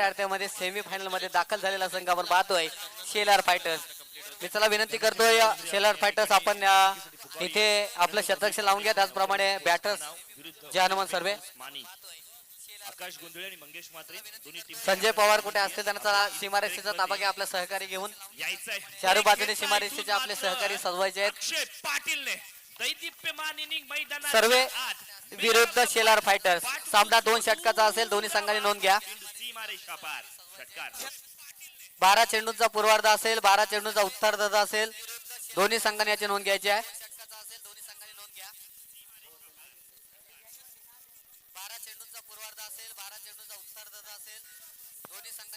अर्ध्यामध्ये semi फायनलमध्ये दाखल झालेला संघ आपण पाहतोय. शेलार फायटर्स मी चला विनंती करतोय शेलार फायटर्स आपण इथे आपलं शतक्ष लावून घ्या. त्याचप्रमाणे बॅटर्स जे हनुमान सर्वे. आकाश गोंधळे आणि मंगेश मात्रे संजय पवार कुठे असतील त्यांना चला सीमारेषेचा ताबा घ्या आपल्या सहकारी घेऊन. चारू बाजूने सीमारेषेचे आपले सहकारी सजवायचे आहेत. पाटीलने मैदानात सर्वे विरुद्ध शेलार फायटर्स सामना दोन षटकाचा असेल दोन्ही संघांनी नोंद घ्या. षटकार. बारा चेंडूंचा पूर्वार्ध असेल बारा चेंडूंचा उत्तरार्ध असेल. दोन्ही संघांनी याची नोंद घ्यायची आहे.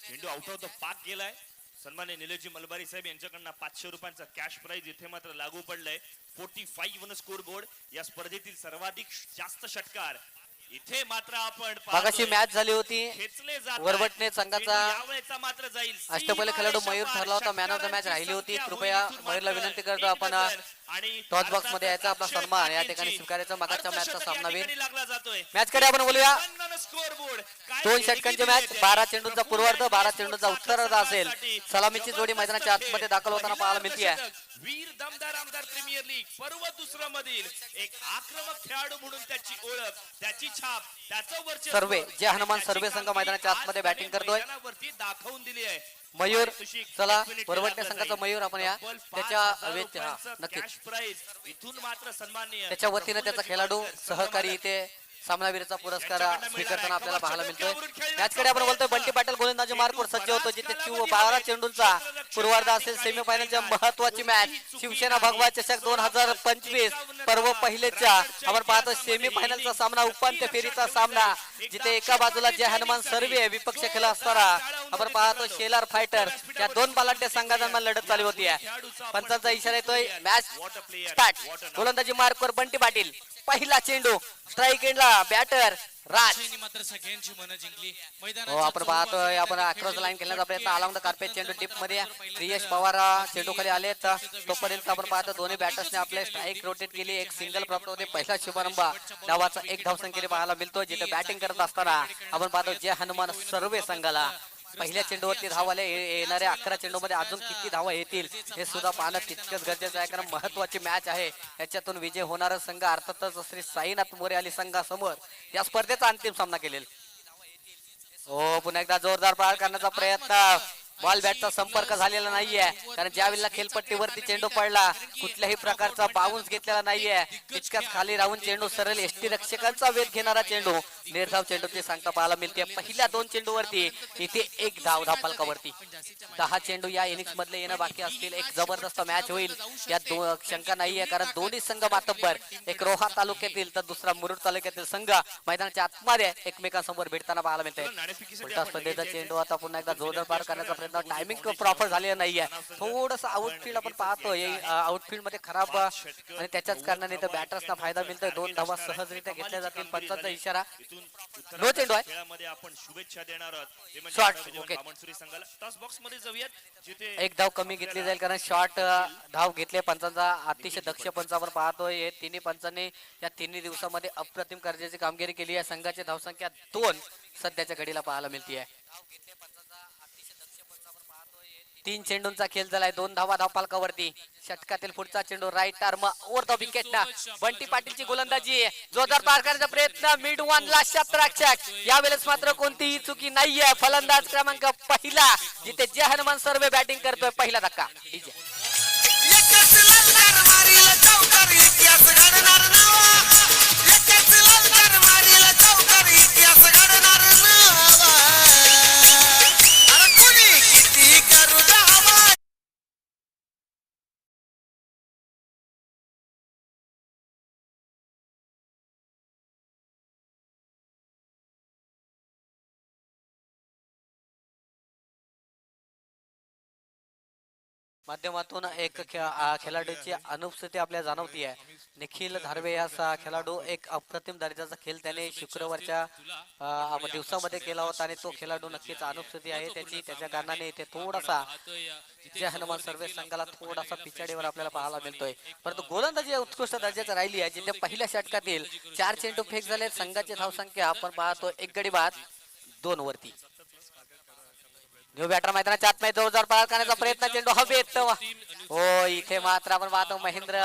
चेंडू आउट ऑफ द गेलाय. सन्मान्य निलेशजी मलबारी साहेब यांच्याकडनं पाचशे रुपयांचा कॅश प्राइज इथे मात्र लागू पडलाय. Forty five one score board या स्पर्धेतील सर्वाधिक जास्त षटकार. इथे मात्र आपण मागाशी. मॅच झाली होती खेचले जात. वरवटणे संघाचा यावेळेचा मात्र जाईल अष्टपैलू खेळाडू मयूर ठरला होता. मॅन ऑफ द मॅच राहिली होती कृपया मयूरला विनंती करतो आपण टॉस बॉक्समध्ये यायचा आपला सन्मान या ठिकाणी स्वीकारायचा मागाच्या मॅचचा सामना जातोय. मॅच कडे आपण बोलूया. दोन षटकांची मॅच बारा चेंडूंचा पूर्वार्ध बारा चेंडूंचा उत्तरार्ध असेल सलामीची जोडी मैदानाच्या आतमध्ये दाखल होताना पाहायला मिळते वीर दमदार आमदार प्रीमियर लीग पर्व दुसरं मधील एक आक्रमक खेळाडू म्हणून त्याची ओळख त्याची छाप त्याचं सर्वे, जे हनुमान सर्वे संघ मैदानाच्या आतमध्ये बॅटिंग करतोय. दाखवून दिली आहे. मयूर चला लागलं संघाचा. मयूर आपण या त्याच्या 5,000 वेत- रुपयांचं नक्कीच prize. इथून मात्र सन्माननीय त्याच्या वतीने त्याचा खेळाडू सहकारी इथे सामनावीरचा पुरस्कार स्वीकारताना. आपल्याला पाहायला मिळतोय. मॅचकडे आपण बोलतोय बंटी पाटील गोलंदाजी मार्कवर सज्ज होतो जिथे बारा चेंडूंचा पूर्वार्ध असेल सेमीफायनलच्या महत्वाची मॅच शिवसेना भगवा चषक दोन हजार पंचवीस पर्व पहिलेच्या आपण पाहतो सेमीफायनलचा सामना उपांत्य फेरीचा सामना जिथे एका बाजूला जे हनुमान सर्वे विपक्ष खेळ असताना आपण पाहतो शेलार फायटर या दोन बलाढ्य संघादरम्यान लढत चालू होती पंचांचा इशारा येतोय. मॅच स्टार्ट गोलंदाजी मार्कवर बंटी पाटील. पहिला चेंडू स्ट्राईक एंडला बॅटर राज अक्षयने मात्र सगळ्यांची मनं जिंकली. हो आपण पाहतोय आपण अक्रॉस लाईन खेळण्याचा प्रयत्न द कार्पेट चेंडू टिपमध्ये प्रियश पवार चेंडू खाली आले तोपर्यंत आपण पाहतो दोन्ही बॅटर्सने आपले स्ट्राईक रोटेट केली. एक सिंगल प्राप्त होते. पहिला शुभारंभ डावाचा एक धाव संख्येने पाहायला मिळतो जिथे बॅटिंग करत असताना आपण पाहतो जे हनुमान सर्वे संघाला. पहिल्या चेंडूवरती धाव आले येणाऱ्या अकरा चेंडूमध्ये अजून किती धावा येतील हे सुद्धा पाहणं तितकंच गरजेचं आहे कारण महत्वाची मॅच आहे. याच्यातून विजय होणारा संघ अर्थातच श्री साईनाथ मोरे अली संघासमोर या स्पर्धेचा अंतिम सामना केलेला हो पुन्हा एकदा जोरदार पार करण्याचा प्रयत्न. बॉल बॅटचा संपर्क झालेला नाहीये. कारण ज्या वेळेला खेळपट्टीवरती चेंडू पडला कुठल्याही प्रकारचा बाउन्स घेतलेला नाहीये. तितक्याच खाली राहून चेंडू सरळ एसटी रक्षकांचा वेध घेणारा चेंडू. निर्धाव चेंडूची सांगता पाहायला मिळते. पहिल्या दोन चेंडूवरती इथे एक धाव धाव फलकावरती दहा चेंडू या इनिंग्स मधले येणं बाकी असतील. एक जबरदस्त मॅच होईल. यात दो- शंका नाहीये. कारण दोन्ही संघ मातब्बर. एक रोहा तालुक्यातील तर दुसरा मुरुड तालुक्यातील संघ मैदानाच्या आतमध्ये एकमेकांसमोर भेटताना पाहायला मिळते उलटा स्पर्धेचा चेंडू आता पुन्हा एकदा जोरदार पार करण्याचा प्रयत्न टायमिंग प्रॉपर झालेला नाहीये. थोडस आउटफील्ड आपण पाहतो आउटफील्डमध्ये खराब आणि त्याच्याच कारणाने तर बॅटर्सना फायदा मिळतोय. दोन धावा सहजरित्या घेतल्या जातील. पंचांचा इशारा. नो चेंडू आहे आपण शुभेच्छा देणार आहोत. ते म्हणजे एक धाव कमी घेतली जाईल कारण शॉर्ट धाव घेतले पंचांचा अतिशय दक्ष पंच आपण पाहतोय. हे तिन्ही पंचांनी या तिन्ही दिवसामध्ये अप्रतिम कर्जाची कामगिरी केली आहे. संघाची धावसंख्या दोन सध्याच्या घडीला पाहायला मिळते आहे तीन चेंडूंचा खेळ झालाय. दोन धावा धाव पालकावरती षटकातील पुढचा चेंडू right arm over the wicket ना. बंटी पाटीलची गोलंदाजी जोरदार पार करण्याचा प्रयत्न. मिड वन ला शतरक्षक. यावेळेस मात्र कोणतीही चुकी नाहीये. फलंदाज क्रमांक पहिला जिथे जे हनुमान सर्वे बॅटिंग करतोय पहिला धक्का. माध्यमातून एक खेळाडूची अनुपस्थिती आपल्याला जाणवती आहे निखिल धारवे या खेळाडू एक अप्रतिम दर्जाचा खेळ त्याने शुक्रवारच्या दिवसामध्ये केला होता आणि तो खेळाडू नक्कीच अनुपस्थिती आहे. त्याची त्याच्या कारणाने इथे थोडासा जय हनुमान सर्वे संघाला थोडासा पिछाडीवर आपल्याला पाहायला मिळतोय. परंतु गोलंदाजी उत्कृष्ट दर्जाची राहिली आहे. जिथे पहिल्या षटकातील चार चेंडू फेक झाले संघाची धावसंख्या आपण पाहतो एक गडी बाद दोन वरती. न्यू बॅटर मैदानाच्या आतमध्ये जोरदार पार करण्याचा प्रयत्न चेंडू हवेत हो इथे मात्र आपण पाहतो महेंद्र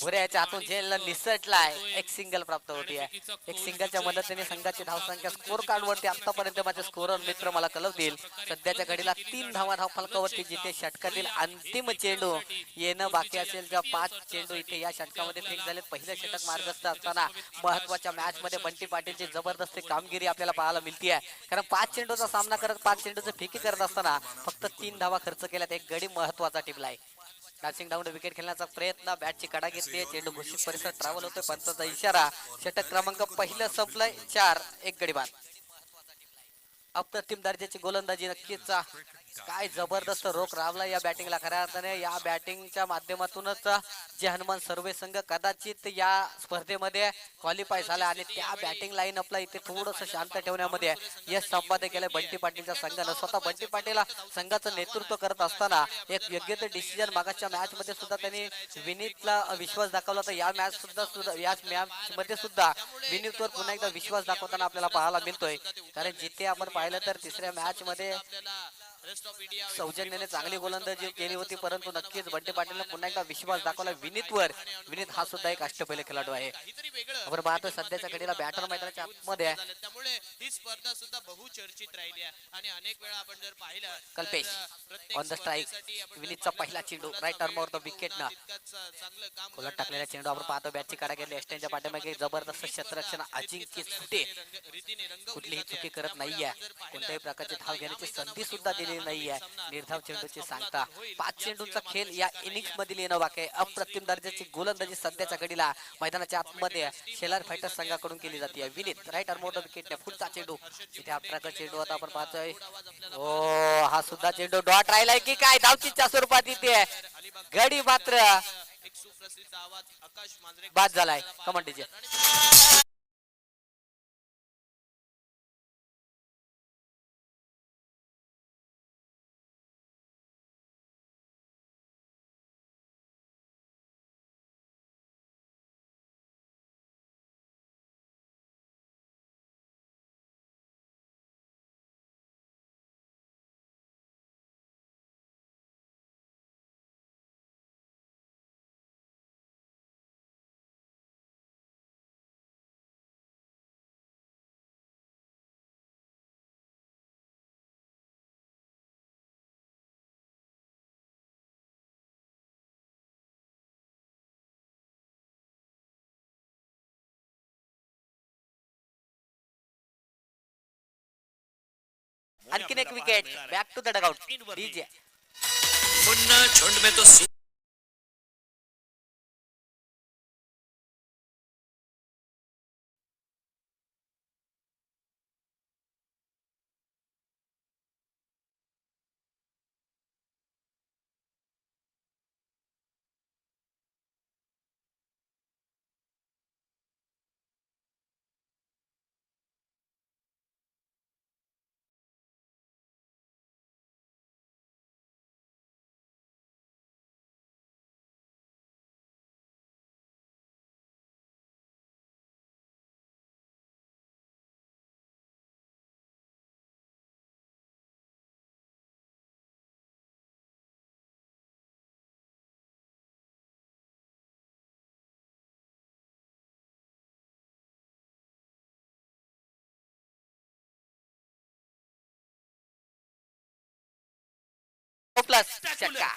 भुऱ्याच्या हातून झेल निसटलाय. एक सिंगल प्राप्त होती आहे. एक सिंगलच्या मदतीने संघाची धावसंख्या स्कोर कार्ड वरती आतापर्यंत माझे स्कोरर मित्र मला कळवतील. सध्याच्या घडीला तीन धावा धाव फलकावरती जिथे षटकातील अंतिम चेंडू येणं बाकी असेल जेव्हा पाच चेंडू इथे या षटकामध्ये फेक झाले पहिलं षटक मार्गस्थ असताना महत्त्वाच्या मॅच मध्ये बंटी पाटीलची जबरदस्त कामगिरी आपल्याला पाहायला मिळते आहे कारण पाच चेंडूचा सामना करत पाच चेंडूचं फेकी करत असताना फक्त तीन धावा खर्च केल्यात. एक गडी महत्त्वाचा टिपला आहे डान्सिंग डाऊन विकेट खेळण्याचा प्रयत्न. बॅटची कडा घेतली चेंडू घोषित परिसर ट्रॅव्हल होतोय. पंचाचा इशारा. षटक क्रमांक पहिलं संपलंय. चार एक गडी बाद. अप्रतिम दर्जाची गोलंदाजी नक्कीच काय जबरदस्त रोख रावला या बॅटिंगला खऱ्या अर्थाने या बॅटिंगच्या माध्यमातूनच जे हनुमान सर्वे संघ कदाचित या स्पर्धेमध्ये क्वालिफाय झाला आणि त्या बॅटिंग लाईन आपला इथे थोडस शांत ठेवण्यामध्ये यश संपादन केलं बंटी पाटीलच्या संघानं. स्वतः बंटी पाटील संघाचं नेतृत्व करत असताना एक योग्य ते डिसिजन मागाच्या मॅच मध्ये सुद्धा त्यांनी विनीतला विश्वास दाखवला तर या मॅच सुद्धा सुद्धा या मॅच मध्ये सुद्धा विनीतवर पुन्हा एकदा विश्वास दाखवताना आपल्याला पाहायला मिळतोय. कारण जिथे आपण पाहिलं तर तिसऱ्या मॅच मध्ये सौजन्याने चांगली गोलंदाजी केली होती परंतु नक्कीच बंटी पाटीलने पुन्हा एकदा विश्वास दाखवला. विनीतवर. विनीत हा सुद्धा एक अष्टपैल खेळाडू आहे. आपण पाहतो सध्याच्या घडीला बॅटर मैदानाच्या आतमध्ये आहे. त्यामुळे ही स्पर्धा सुद्धा बहुचर्चित राहिली आहे. आणि अनेक वेळा आपण जर पाहिलं कल्पेश ऑन द स्ट्राईक विनीतचा पाहिलं चेंडू राईट तितकंच चांगलं काम खोलत करणारे टाकलेला चेंडू आपण पाहतो बॅटची काढा घेतली एस्टेनच्या पाठीमागे जबरदस्त क्षेत्ररक्षण अजिंक्य सुटे कुठलीही. चुकी करत नाहीये. कोणत्याही प्रकारची धाव घेण्याची संधी सुद्धा होणारा दिलेली नाहीये. निर्धाव चेंडूची सांगता. पाच चेंडूंचा चेंडूचा खेळ या दिसत इनिंग्स येणं बाकी आहे अप्रतिम दर्जाची गोलंदाजी सध्याच्या घडीला मैदानाच्या आतमध्ये शेलार फायटर्स संघाकडून केली जाते. विनीत राईट मोटर विकेट पुढचा चेंडू. इथे आपल्याकडे चेंडू आता आपण पाहतोय. ओ हा सुद्धा चेंडू डॉट राहिलाय की काय? धावचीच्या स्वरूपात इथे. गडी मात्र आवाज आकाश मांजरे बाद झालाय कमांडीचे आणखीन एक wicket back to the dugout. DJ Munna झुंड में तो Plus. Se acá.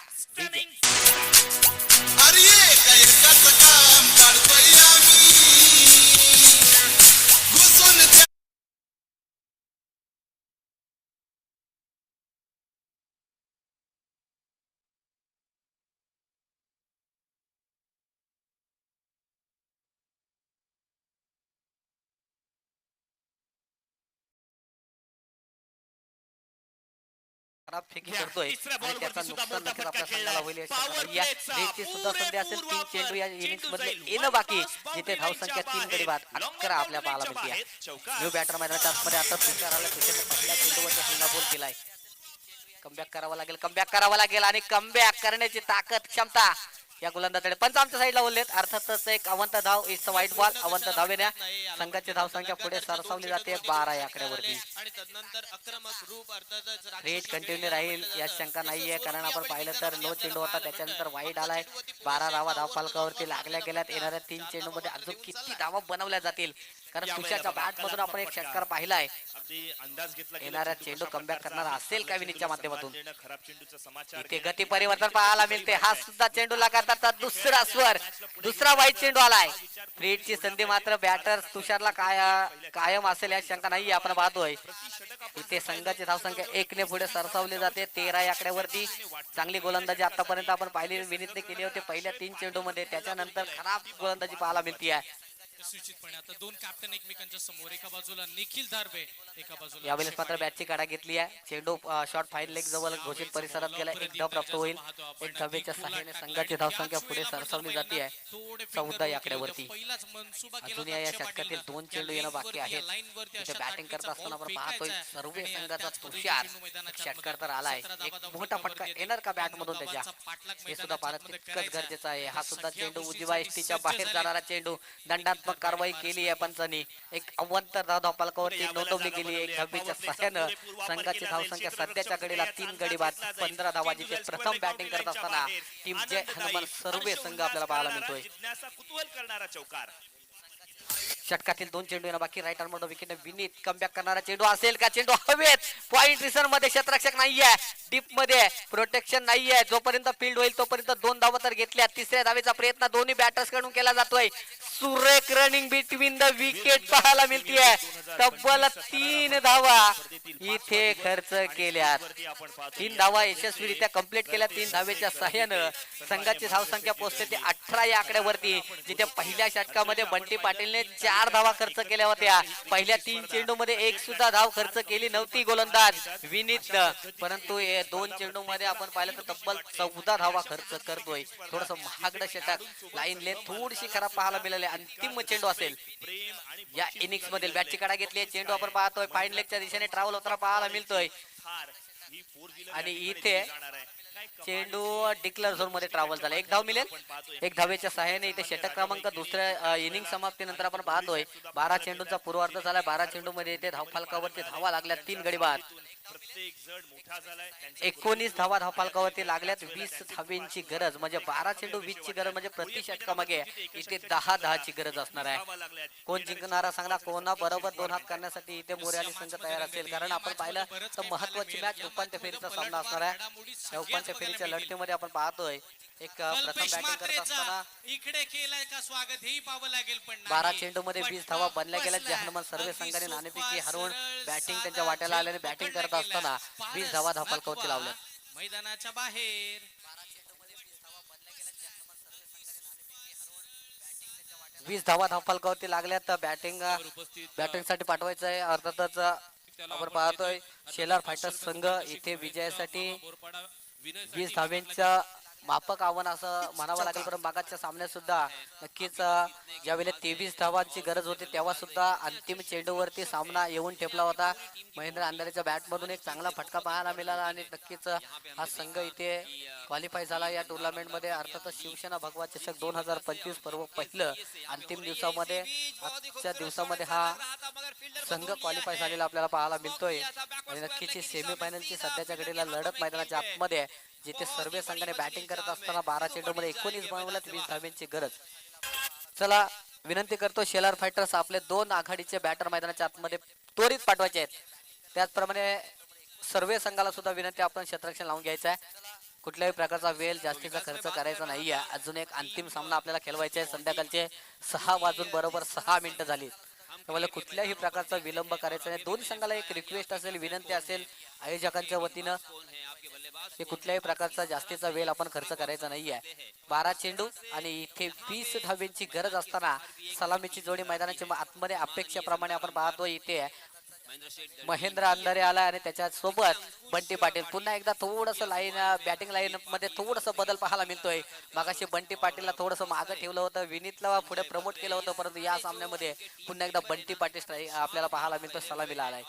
खराब फेकी. करतोय आणि त्याचा नुकसान नक्कीच आपल्या संघाला. होईल सुद्धा संधी असेल तीन चेंडू या चेंडू मध्ये. येणं बाकी जिथे धावसंख्या तीन गडी. बाद अकरा आपल्या पाहायला मिळते. न्यू बॅटर मैदानाच्या आतमध्ये आता तुषार आला तुषारच्या पहिल्या बोल केलाय कमबॅक करावा लागेल कमबॅक करावा लागेल आणि कमबॅक करण्याची ताकद क्षमता या गोलंदाजाकडे. पंच आमच्या साईडला बोललेत अर्थातच एक अवंत धाव इट्स वाईट बॉल अवंत धावेने संघाची धाव संख्या पुढे सरसावली जाते बारा या आकड्यावरती. आणि तदनंतर आक्रमक रूप अर्थातच रेट कंटिन्यू राहील यात शंका नाहीये कारण आपण पाहिलं तर नो चेंडू होता त्याच्यानंतर वाईट आलाय. बारा धावा धाव फलकावरती लागल्या गेल्यात येणाऱ्या तीन चेंडू मध्ये अजून किती धावा बनवल्या जातील? कारण तुषारच्या बॅट मधून आपण एक षटकार पाहिलाय. अगदी अंदाज घेतला चेंडू प्रकारचा करणारा आहे. असेल का विनीतच्या माध्यमातून? देणं, खराब चेंडूचा समाचार इथे गती परिवर्तन पाहायला मिळते हा सुद्धा चेंडू लगातारचा दुसरा स्वर. दुसरा वाईट चेंडू आलाय. फ्रीडची संधी मात्र बॅटर तुषारला काय कायम असेल या शंका नाही आपण पाहतोय. इथे संघाची धावसंख्या एकने पुढे सरसावली जाते. तेरा या आकड्यावरती चांगली गोलंदाजी आतापर्यंत आपण पाहिली विनीतने केली होती. पहिल्या तीन चेंडू मध्ये त्याच्यानंतर खराब गोलंदाजी पाहायला मिळते निश्चितपणे आता दोन कॅप्टन एकमेकांच्या समोर एका बाजूला निखिल धारबे एका बाजूला यावेळेस मात्र बॅटची काढा घेतली आहे. चेंडू शॉर्ट फाईन लेग जवळ घोषित परिसरात गेला एक धाव प्राप्त होईल. एक धावेच्या सहाय्याने संघाची धावसंख्या पुढे सरसावली जाते आहे चौदा या आकड्यावरती अजून या षटकातील दोन चेंडू येणं बाकी आहेत. बॅटिंग करत असताना आपण पाहतोय. सर्व संघाचा तुषार. षटकार तर आलाय. एक मोठा फटका येणार का बॅट मधून त्याच्या? हे सुद्धा पाहणं तितकंच गरजेचं आहे. हा सुद्धा चेंडू उजवा एसटीच्या बाहेर जाणारा चेंडू. दंडात्मक कारवाई केली आहे पंचांनी. एक अवंत धाव फलकावरती नोंदवली गेली एक धाबीच्या सहाय्यानं संघाची धावसंख्या सध्याच्या गडीला तीन गडी बाद पंधरा धावा जिथे प्रथम बॅटिंग करत असताना टीम जय हनुमान सर्व संघ आपल्याला पाहायला मिळतोय. कुतूहल करणारा चौकार. षटकातील दोन चेंडू येणं बाकी. Right arm wicket Vineet. Comeback करणारा चेंडू असेल का? चेंडू हवेत. पॉईंट रिसरमध्ये क्षेत्ररक्षक नाहीये. डीपमध्ये प्रोटेक्शन नाहीये. जोपर्यंत फील्ड होईल तोपर्यंत दोन धावा तर घेतल्या. तिसऱ्या धावेचा प्रयत्न दोन्ही बॅटर्सकडून केला जातोय. सुरेख रनिंग बिटवीन द विकेट पाहायला मिळतीये. तब्बल तीन धावा इथे खर्च केल्यात तीन धावा यशस्वीरित्या कंप्लीट केल्या. तीन धावेच्या सहाय्यानं संघाची धावसंख्या पोहोचते ती अठरा या आकड्यावरती. जिथे पहिल्या षटकामध्ये बंटी पाटीलने चार धावा खर्च केल्या होत्या. पहिल्या तीन चेंडू मध्ये एक सुद्धा धाव खर्च केली नव्हती गोलंदाज विनीत. परंतु दोन चेंडू मध्ये आपण पाहिलं तर तब्बल चौदा धावा खर्च करतोय. थोडस महागड षटक लाईन ले थोडीशी खराब पाहायला मिळाली. अंतिम चेंडू असेल. या इनिंग्स मधील बॅटची कडा घेतली चेंडू आपण पाहतोय. फाईन लेगच्या दिशेने ट्रॅव्हल होताना पाहायला मिळतोय. आणि इथे चेंडू डिक्लेअर झोनमध्ये ट्रॅव्हल झाला. एक धाव मिळेल. एक धावेच्या सहाय्याने इथे षटक क्रमांक दुसऱ्या इनिंग समाप्तीनंतर आपण पाहतोय. बारा चेंडूचा पूर्वार्ध झाला बारा चेंडू मध्ये इथे धावफालकावरती धावा लागल्या तीन गडी बाद. एकोणीस धावा धावफालकावरती लागल्यात. वीस धावेंची गरज म्हणजे बारा चेंडू वीस ची गरज म्हणजे प्रति षटकामागे इथे दहा दहाची गरज असणार आहे. कोण जिंकणारा सांगला कोणा बरोबर दोन हात करण्यासाठी इथे मोरे संघ तयार असेल. कारण आपण पाहिलं तर महत्वाची मॅच उपांत्य फेरीचा सामना असणार आहे. उपांत्य उपांत्य फेरीच्या लढतीमध्ये आपण पाहतोय. एक प्रथम बॅटिंग करत असताना इकडे केलाय का स्वागत? हेही पाहावं लागेल पण. बारा चेंडू मध्ये वीस धावा बनल्या गेल्या जे. हनुमान सर्व संघाने सोपा, नाणेफेकी हरवून बॅटिंग त्यांच्या वाट्याला आल्याने बॅटिंग करत असताना. वीस धावा महत्वा. लावल्या मैदानाच्या बाहेर. वीस धावा फलकावरती लागल्या तर बॅटिंग बॅटिंगसाठी पाठवायचं आहे अर्थातच आपण पाहतोय. शेलार फायटर्स संघ इथे विजयासाठी वीस धाव्यांच्या मापक आव्हान असं म्हणावं लागेल पण मागाच्या सामन्यात सुद्धा नक्कीच ज्यावेळेला तेवीस धावांची गरज होती तेव्हा सुद्धा अंतिम चेंडूवरती सामना येऊन ठेपला होता. महेंद्र अंधारेच्या बॅट मधून एक चांगला फटका पाहायला मिळाला आणि नक्कीच हा संघ इथे क्वालिफाय झाला या टुर्नामेंटमध्ये. अर्थातच शिवसेना भगवा चषक दोन हजार पंचवीस पर्व पहिलं अंतिम दिवसामध्ये आजच्या दिवसामध्ये हा संघ क्वालिफाय झालेला आपल्याला पाहायला मिळतोय. आणि नक्कीच सेमी फायनलची सध्याच्या घडीला लढत मैदानाच्या आतमध्ये जिथे सर्व संघाने बॅटिंग करत असताना बारा चेंडू मध्ये एकोणीस बनवल्यात वीस धाव्यांची गरज. चला विनंती करतो शेलार फायटर्स आपले दोन आघाडीचे बॅटर मैदानाच्या आतमध्ये त्वरित पाठवायचे आहेत. त्याचप्रमाणे सर्वे संघाला सुद्धा विनंती आपण क्षेत्ररक्षण लावून घ्यायचं आहे. कुठल्याही प्रकारचा वेळ जास्तीचा खर्च करायचा नाही आहे अजून एक अंतिम सामना आपल्याला खेळवायचा आहे. संध्याकाळचे सहा वाजून बरोबर सहा मिनिटं झाली. तुम्हाला कुठल्याही प्रकारचा विलंब करायचा नाही. दोन संघाला एक रिक्वेस्ट असेल विनंती असेल आयोजकांच्या वतीनं. हे कुठल्याही प्रकारचा जास्तीचा वेळ आपण खर्च करायचा नाहीये. बारा चेंडू आणि इथे वीस धाव्यांची गरज असताना सलामीची जोडी मैदानाच्या आतमध्ये अपेक्षेप्रमाणे आपण पाहतो इथे महेंद्र अंधारे आला आणि त्याच्यासोबत बंटी पाटील. पुन्हा एकदा थोडस लाईन बॅटिंग लाईन मध्ये थोडस बदल पाहायला मिळतोय. मागाशी बंटी पाटीलला थोडस मागं ठेवलं होतं. विनीतला पुढे प्रमोट केलं होतं परंतु या सामन्यामध्ये पुन्हा एकदा बंटी पाटील स्ट्राईक आपल्याला पाहायला मिळतो सलामीला आलाय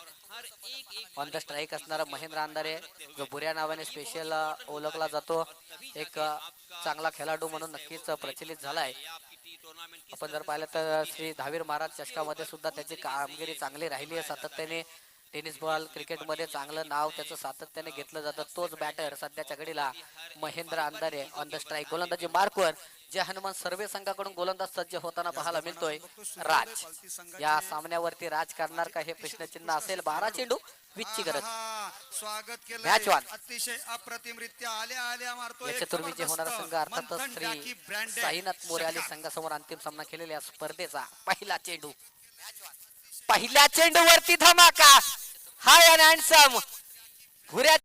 ऑन द स्ट्राईक असणारा महेंद्र अंधारे जो बुऱ्या नावाने स्पेशल ओळखला जातो. एक चांगला खेळाडू म्हणून नक्कीच प्रचलित झालाय. आपण जर पाहिलं तर श्री धावीर महाराज चषकामध्ये सुद्धा त्याची कामगिरी चांगली राहिली आहे. सातत्याने टेनिस बॉल क्रिकेटमध्ये चांगलं नाव त्याचं सातत्याने घेतलं जातं. तोच बॅटर सध्याच्या घडीला Mahendra Andhare on the strike गोलंदाजी मार्कवर जे हनुमान सर्वे संघाकडून गोलंदाज सज्ज होताना पाहायला मिळतोय. राज. या सामन्यावरती राज करणार का हे प्रश्नचिन्ह असेल? बारा चेंडू वीसची गरज. स्वागत केलं. अतिशय अप्रतिमरित्या आल्या आल्या मारतो या चतुर्भुजे होणारा संघ अर्थातच श्री साईनाथ मोर्याली संघासमोर अंतिम सामना केलेल्या स्पर्धेचा पहिला चेंडू. पहिल्या चेंडूवरती धमाका. हाय अँड हँडसम हुऱ्या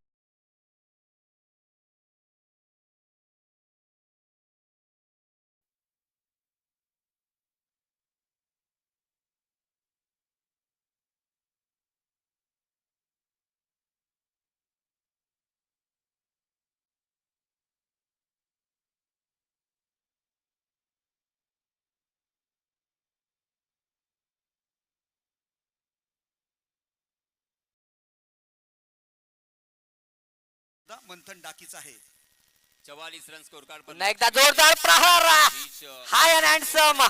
मंथन डाकीच आहे. चवालीस रन स्कोर कार्ड पुन्हा एकदा जोरदार प्रहार. हाय अँड हँडसम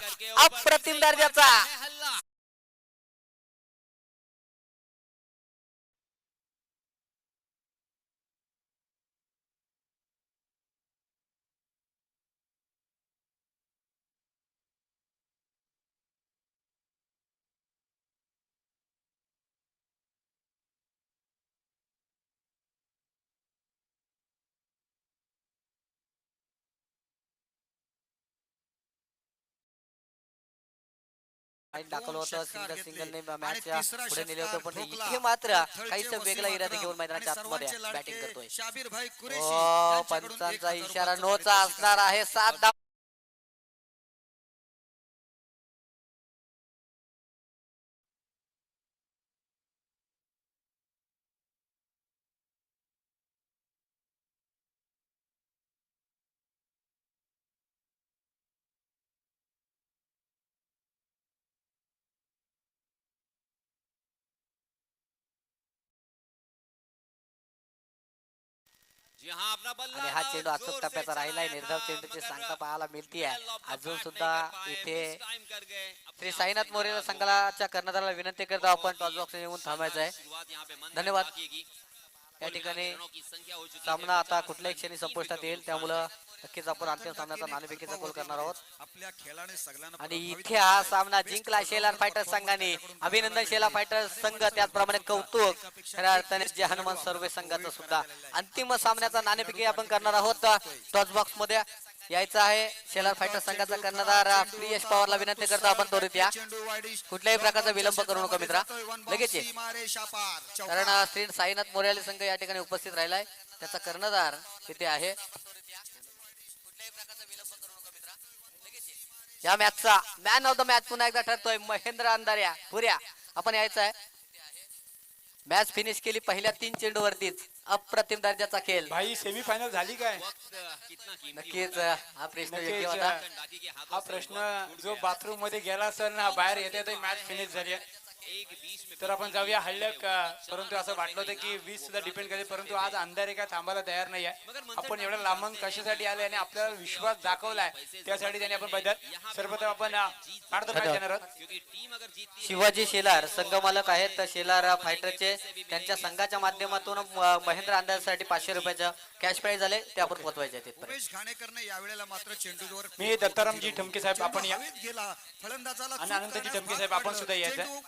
अप्रतिम दर्जाचा. लाईन दाखवलं होतं सिंगल सिंगलने मॅच पुढे नेले होते पण इथे मात्र काहीच वेगळा इरादा घेऊन मैदानाच्या आतमध्ये बॅटिंग करतोय. एक पंचांचा इशारा नोचा असणार आहे सात आणि हा चेंडू अचूक टप्प्याचा राहिलाय निर्धाव चेंडूची सांगता पाहायला मिळते अजून सुद्धा इथे श्री साईनाथ मोरे संघाच्या कर्णधाराला विनंती करतो आपण टॉस बॉक्स येऊन थांबायचं आहे. धन्यवाद. या ठिकाणी सामना आता कुठल्याही क्षणी संपुष्टात येईल त्यामुळं नक्कीच आपण अंतिम सामन्याचा नाणेफेकीचा गोल करणार आहोत. आपल्या खेळाने सगळ्यांना आणि इथे हा सामना जिंकला शेलार फायटर्स संघाने. अभिनंदन शेलार फायटर्स संघ त्याचप्रमाणे कौतुक. खऱ्या अर्थाने जे हनुमान सर्वे संघाचं सुद्धा अंतिम सामन्याचा नाणेफेकी आपण करणार आहोत. टॉस बॉक्समध्ये यायचं आहे. शेलार फायटर्स संघाचा कर्णधार प्रियश पवारला विनंती करतो आपण त्वरित या. कुठल्याही प्रकारचा विलंब करू नका मित्रा. लगेच. कारण श्री साईनाथ मोर्याली संघ या ठिकाणी उपस्थित राहिलाय. त्याचा कर्णधार तिथे आहे या मॅचचा मॅन ऑफ द मॅच पुन्हा एकदा ठरतोय महेंद्र अंधाऱ्या पुऱ्या. आपण यायचं आहे. मॅच फिनिश केली पहिल्या तीन चेंडू वरतीच. अप्रतिम दर्जाचा खेळ. भाई सेमीफायनल झाली काय? नक्कीच हा प्रश्न योग्य होता. हा प्रश्न जो बाथरूममध्ये गेला असेल ना बाहेर येते येते मॅच फिनिश झाली आहे. तर आपण जाऊया हल्ल्याक परंतु असं वाटलं होतं की वीस सुद्धा डिपेंड करते परंतु आज अंधारे काय थांबायला तयार नाही आहे आपण एवढ्या लांबून कशासाठी आले आणि आपल्याला विश्वास दाखवलाय त्यासाठी त्यांनी आपण बदल सर्वप्रथम आपण. शिवाजी शेलार संघ मालक आहेत तर शेलार फायटरचे त्यांच्या संघाच्या माध्यमातून महेंद्र अंदाजासाठी पाचशे रुपयाचं कॅश प्राईज झाले ते आपण पोहोचवायचे आहेत तिथपर्यंत. उमेश घाणेकरने यावेळेला मात्र चेंडूवर मी दत्तारामजी ठमके साहेब आपण या फलंदाजाला आणि अनंतजी ठमके साहेब आपण सुद्धा. यायचं.